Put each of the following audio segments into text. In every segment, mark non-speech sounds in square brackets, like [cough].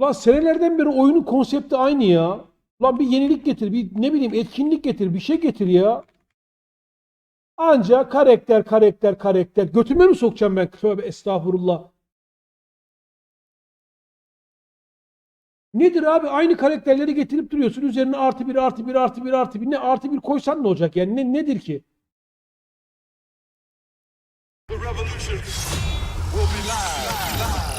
Lan senelerden beri oyunun konsepti aynı ya. Lan bir yenilik getir, bir ne bileyim etkinlik getir, bir şey getir ya. Anca karakter, karakter, karakter. Götüme mi sokacağım ben? Tövbe estağfurullah. Nedir abi? Aynı karakterleri getirip duruyorsun. Üzerine artı bir, artı bir, artı bir, artı bir. Ne artı bir koysan ne olacak yani? Ne, nedir ki? The revolution will be live.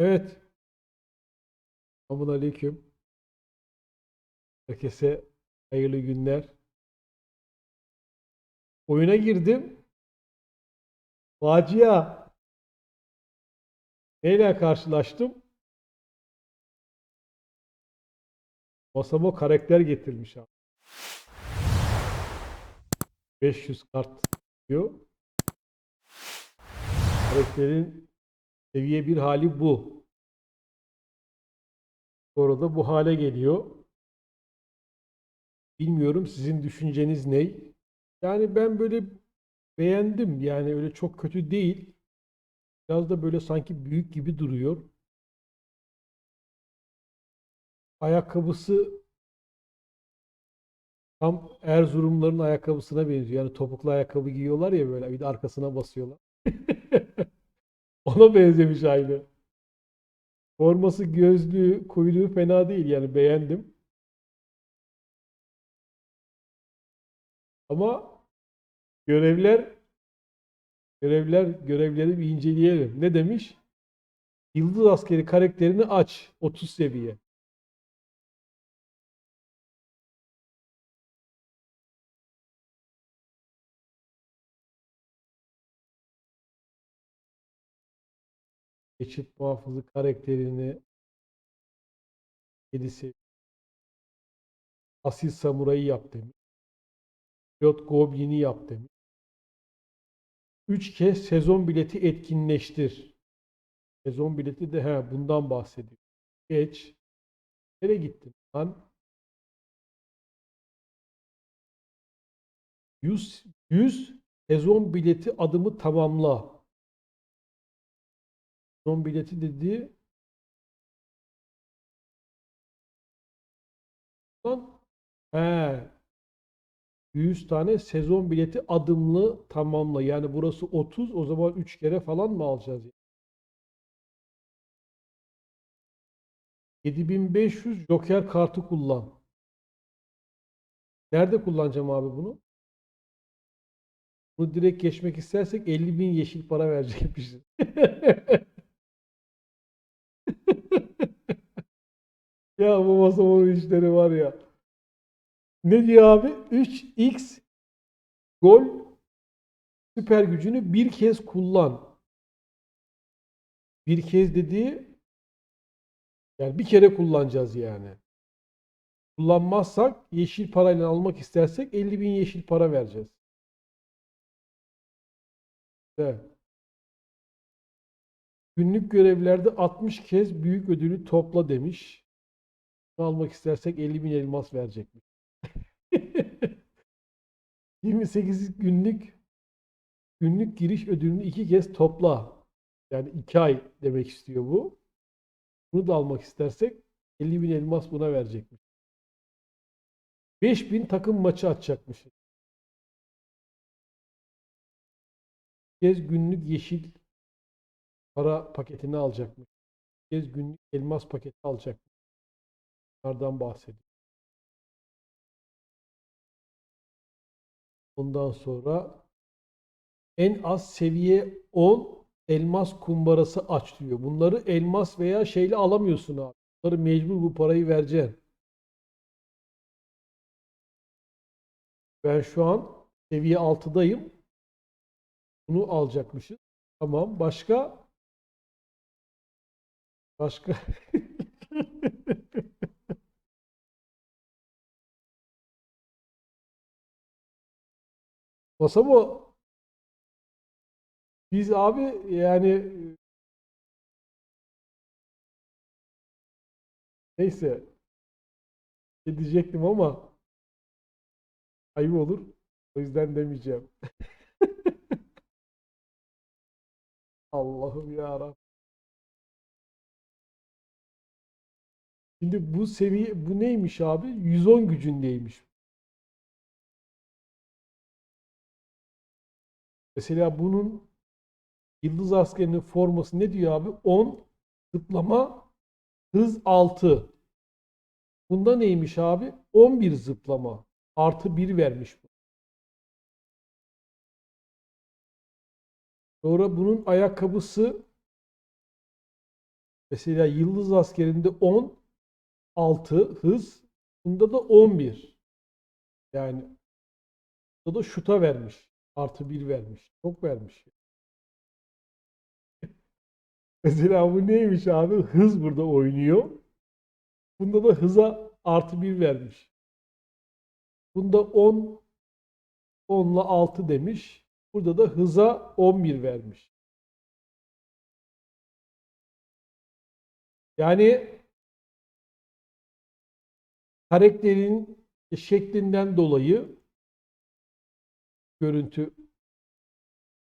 Evet. Selamun aleyküm. Herkese hayırlı günler. Oyuna girdim. Facia. Neyle karşılaştım? Masama karakter getirmiş abi. 500 kart diyor. Karakterin seviye bir hali bu. Sonra da bu hale geliyor. Bilmiyorum sizin düşünceniz ne? Yani ben böyle beğendim. Yani öyle çok kötü değil. Biraz da böyle sanki büyük gibi duruyor. Ayakkabısı tam Erzurumların ayakkabısına benziyor. Yani topuklu ayakkabı giyiyorlar ya böyle bir de arkasına basıyorlar. [laughs] Ona benzemiş aynı. Forması, gözlüğü, kuyruğu fena değil yani beğendim. Ama görevler görevler görevleri bir inceleyelim. Ne demiş? Yıldız askeri karakterini aç 30 seviye. Geçit muhafızı karakterini 7 seviye. Asil samurayı yap demiş. Pilot Goblin'i yap demiş. 3 kez sezon bileti etkinleştir. Sezon bileti de he, bundan bahsediyor. Geç. Nereye gittin lan? 100, 100 sezon bileti adımı tamamla. Sezon bileti dediği Lan he 100 tane sezon bileti adımlı tamamla. Yani burası 30 o zaman 3 kere falan mı alacağız? ya? 7500 Joker kartı kullan. Nerede kullanacağım abi bunu? Bunu direkt geçmek istersek 50.000 yeşil para verecekmişiz. [laughs] [laughs] Ya bu masamanın işleri var ya. Ne diyor abi? 3x gol süper gücünü bir kez kullan. Bir kez dediği yani bir kere kullanacağız yani. Kullanmazsak yeşil parayla almak istersek 50 bin yeşil para vereceğiz. Evet. Günlük görevlerde 60 kez büyük ödülü topla demiş. Almak istersek 50 bin elmas verecekmiş. [laughs] 28 günlük günlük giriş ödülünü iki kez topla. Yani iki ay demek istiyor bu. Bunu da almak istersek 50 bin elmas buna verecekmiş. 5000 takım maçı atacakmış. Bir kez günlük yeşil para paketini alacakmış. Bir kez günlük elmas paketi alacakmış. Bunlardan bahsediyor. Ondan sonra en az seviye 10 elmas kumbarası aç diyor. Bunları elmas veya şeyle alamıyorsun abi. Bunları mecbur bu parayı vereceksin. Ben şu an seviye 6'dayım. Bunu alacakmışız. Tamam. Başka? Başka? [laughs] Masa mı? Biz abi yani neyse ne diyecektim ama Ayıp olur. O yüzden demeyeceğim. [laughs] Allah'ım ya Şimdi bu seviye bu neymiş abi? 110 gücündeymiş. Mesela bunun Yıldız Askeri'nin forması ne diyor abi? 10 zıplama hız 6. Bunda neymiş abi? 11 zıplama. Artı 1 vermiş bu. Sonra bunun ayakkabısı mesela Yıldız Askeri'nde 10 6 hız. Bunda da 11. Yani burada da şuta vermiş. Artı 1 vermiş. Çok vermiş. [laughs] Mesela bu neymiş abi? Hız burada oynuyor. Bunda da hıza artı 1 vermiş. Bunda 10 10 ile 6 demiş. Burada da hıza 11 vermiş. Yani karakterin şeklinden dolayı görüntü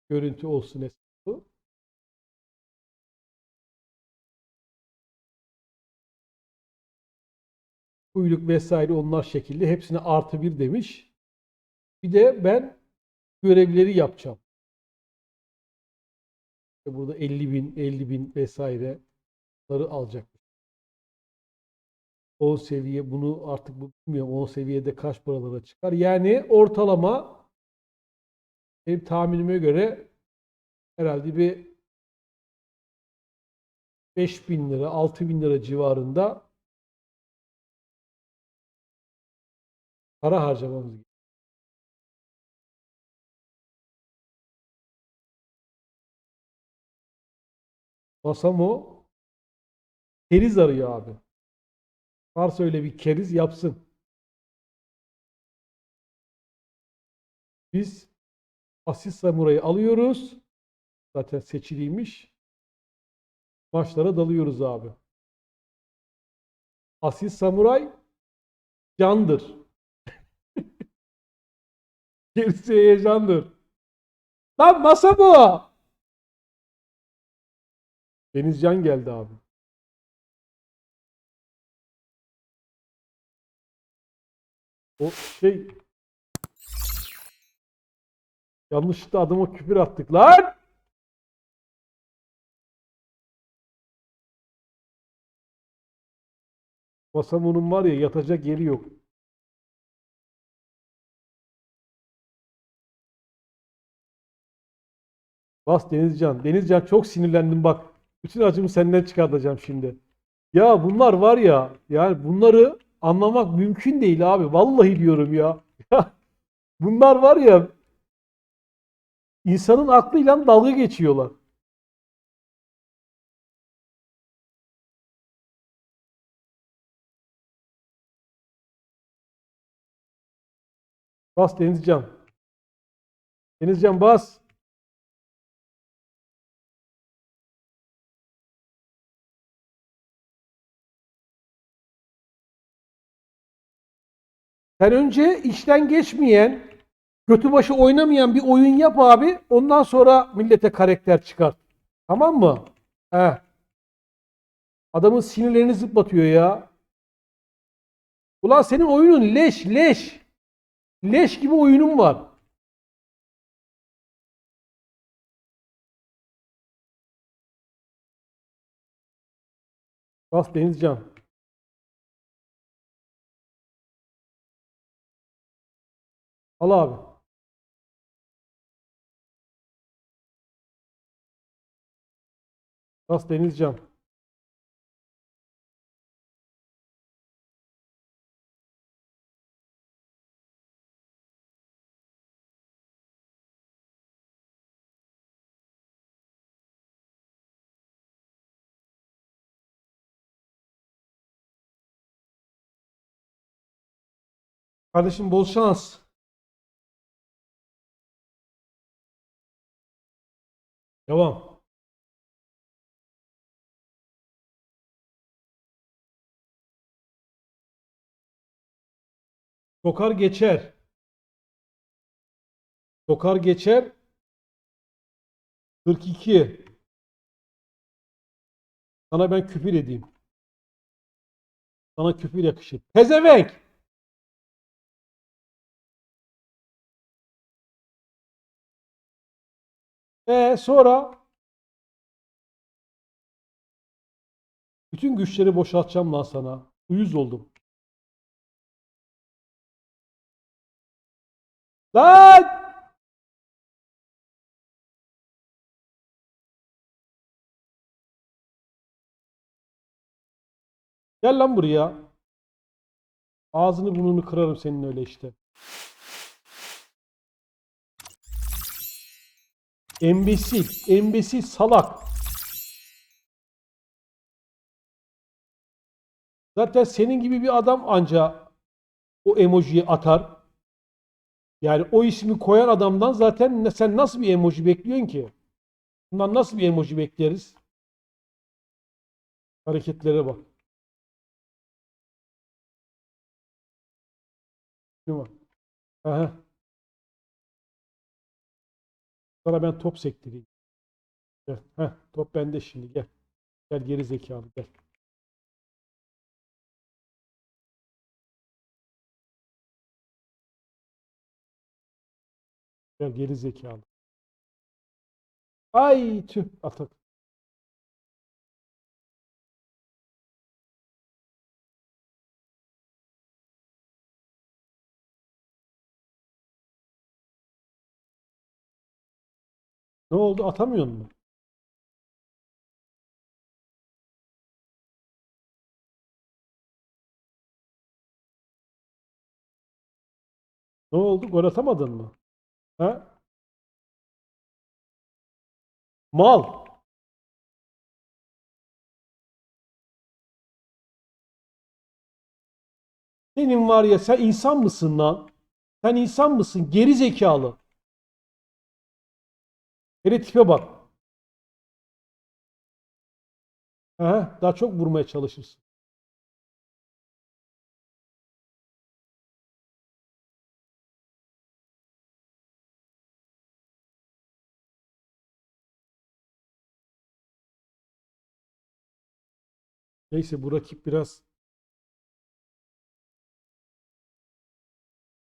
görüntü olsun hesabı. Kuyruk vesaire onlar şekilde hepsine artı bir demiş. Bir de ben görevleri yapacağım. İşte burada 50 bin, 50 bin vesaireleri alacak. 10 seviye bunu artık bu bilmiyorum 10 seviyede kaç paralara çıkar. Yani ortalama benim tahminime göre herhalde bir 5 bin lira 6 bin lira civarında para harcamamız gerekiyor. Masamo keriz arıyor abi. Varsa öyle bir keriz yapsın. Biz Asil Samuray'ı alıyoruz. Zaten seçiliymiş. Maçlara dalıyoruz abi. Asil Samuray candır. [laughs] Gerisi heyecandır. Lan masa bu. Denizcan geldi abi. O şey yanlışlıkla adama küfür attık lan. Masamonun var ya yatacak yeri yok. Bas Denizcan. Denizcan çok sinirlendim bak. Bütün acımı senden çıkartacağım şimdi. Ya bunlar var ya yani bunları anlamak mümkün değil abi. Vallahi diyorum ya. Bunlar var ya insanın aklıyla dalga geçiyorlar. Bas Denizcan. Denizcan bas. Sen önce işten geçmeyen, götü başı oynamayan bir oyun yap abi. Ondan sonra millete karakter çıkart. Tamam mı? He. Adamın sinirlerini zıplatıyor ya. Ulan senin oyunun leş leş. Leş gibi oyunun var. Bas Denizcan. Al abi. Bas Denizcan. Kardeşim bol şans. Devam. Sokar geçer. Sokar geçer. 42. Sana ben küfür edeyim. Sana küfür yakışır. Pezevenk! E sonra bütün güçleri boşaltacağım lan sana. Uyuz oldum. Lan! Gel lan buraya. Ağzını burnunu kırarım senin öyle işte. Embesil, embesil salak. Zaten senin gibi bir adam anca o emojiyi atar. Yani o ismi koyan adamdan zaten sen nasıl bir emoji bekliyorsun ki? Bundan nasıl bir emoji bekleriz? Hareketlere bak. Değil mi? Aha. Sana ben top sektireyim. Gel. Heh, top bende şimdi gel. Gel geri zekalı gel. Gel geri zekalı. Ay tüh atak. Ne oldu? Atamıyor mu? Ne oldu? Gol atamadın mı? Ha? Mal. Senin var ya sen insan mısın lan? Sen insan mısın? Geri zekalı. Hele tipe bak. Aha, daha çok vurmaya çalışırsın. Neyse bu rakip biraz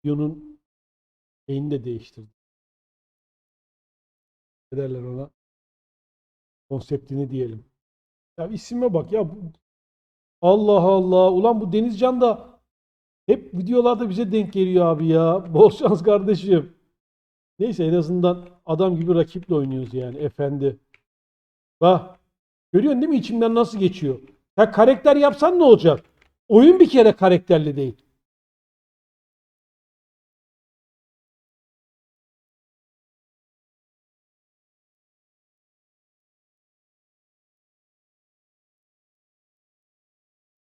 Yun'un şeyini de değiştirdi. Ne derler ona? Konseptini diyelim. Ya isime bak ya. Allah Allah. Ulan bu Denizcan da hep videolarda bize denk geliyor abi ya. [laughs] Bol şans kardeşim. Neyse en azından adam gibi rakiple oynuyoruz yani efendi. Bak. Görüyorsun değil mi içimden nasıl geçiyor? Ya karakter yapsan ne olacak? Oyun bir kere karakterli değil.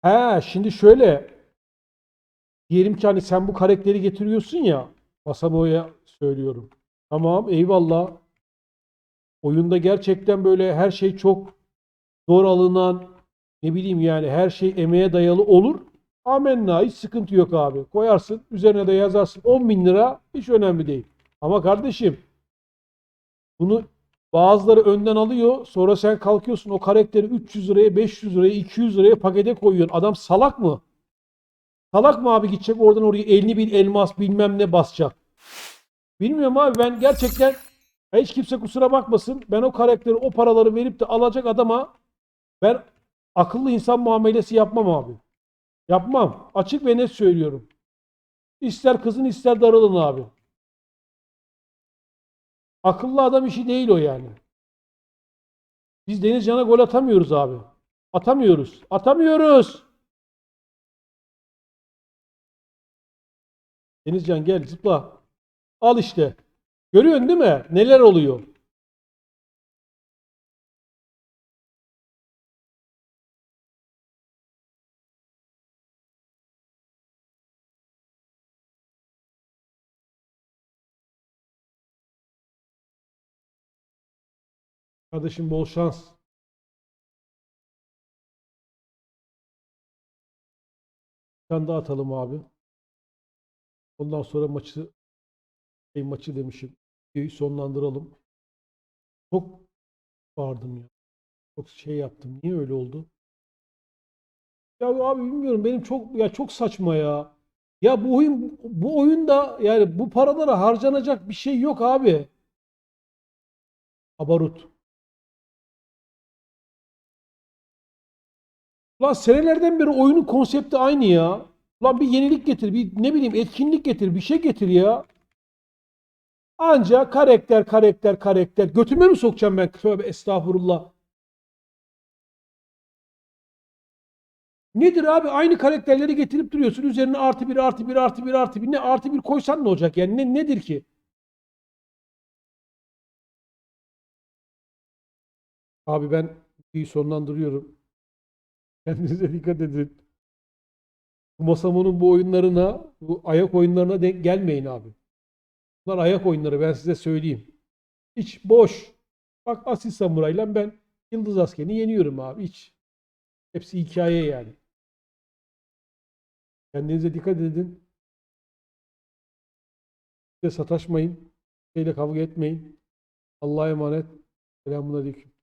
He, şimdi şöyle diyelim ki hani sen bu karakteri getiriyorsun ya Masamo'ya söylüyorum. Tamam eyvallah. Oyunda gerçekten böyle her şey çok zor alınan ne bileyim yani her şey emeğe dayalı olur. Amenna hiç sıkıntı yok abi. Koyarsın üzerine de yazarsın 10 bin lira hiç önemli değil. Ama kardeşim bunu bazıları önden alıyor sonra sen kalkıyorsun o karakteri 300 liraya 500 liraya 200 liraya pakete koyuyorsun. Adam salak mı? Salak mı abi gidecek oradan oraya 50 bin elmas bilmem ne basacak. Bilmiyorum abi ben gerçekten hiç kimse kusura bakmasın. Ben o karakteri o paraları verip de alacak adama ben akıllı insan muamelesi yapmam abi. Yapmam. Açık ve net söylüyorum. İster kızın ister darılın abi. Akıllı adam işi değil o yani. Biz Denizcan'a gol atamıyoruz abi. Atamıyoruz. Atamıyoruz. Denizcan gel zıpla. Al işte. Görüyorsun değil mi? Neler oluyor? Kardeşim bol şans. Tane daha atalım abi. Ondan sonra maçı şey maçı demişim. videoyu sonlandıralım. Çok bağırdım ya. Çok şey yaptım. Niye öyle oldu? Ya abi bilmiyorum benim çok ya çok saçma ya. Ya bu oyun bu oyunda yani bu paralara harcanacak bir şey yok abi. Abarut. Lan senelerden beri oyunun konsepti aynı ya. Lan bir yenilik getir, bir ne bileyim etkinlik getir, bir şey getir ya. Anca karakter, karakter, karakter. Götüme mi sokacağım ben? Tövbe estağfurullah. Nedir abi? Aynı karakterleri getirip duruyorsun. Üzerine artı bir, artı bir, artı bir, artı bir. Ne artı bir koysan ne olacak? Yani ne, nedir ki? Abi ben bir sonlandırıyorum. Kendinize dikkat edin. Masamo'nun bu oyunlarına, bu ayak oyunlarına denk gelmeyin abi. Bunlar ayak oyunları ben size söyleyeyim. Hiç boş. Bak Asil Samuray'la ben Yıldız Asker'i yeniyorum abi. Hiç. Hepsi hikaye yani. Kendinize dikkat edin. Size sataşmayın. Şeyle kavga etmeyin. Allah'a emanet. Selamun Aleyküm.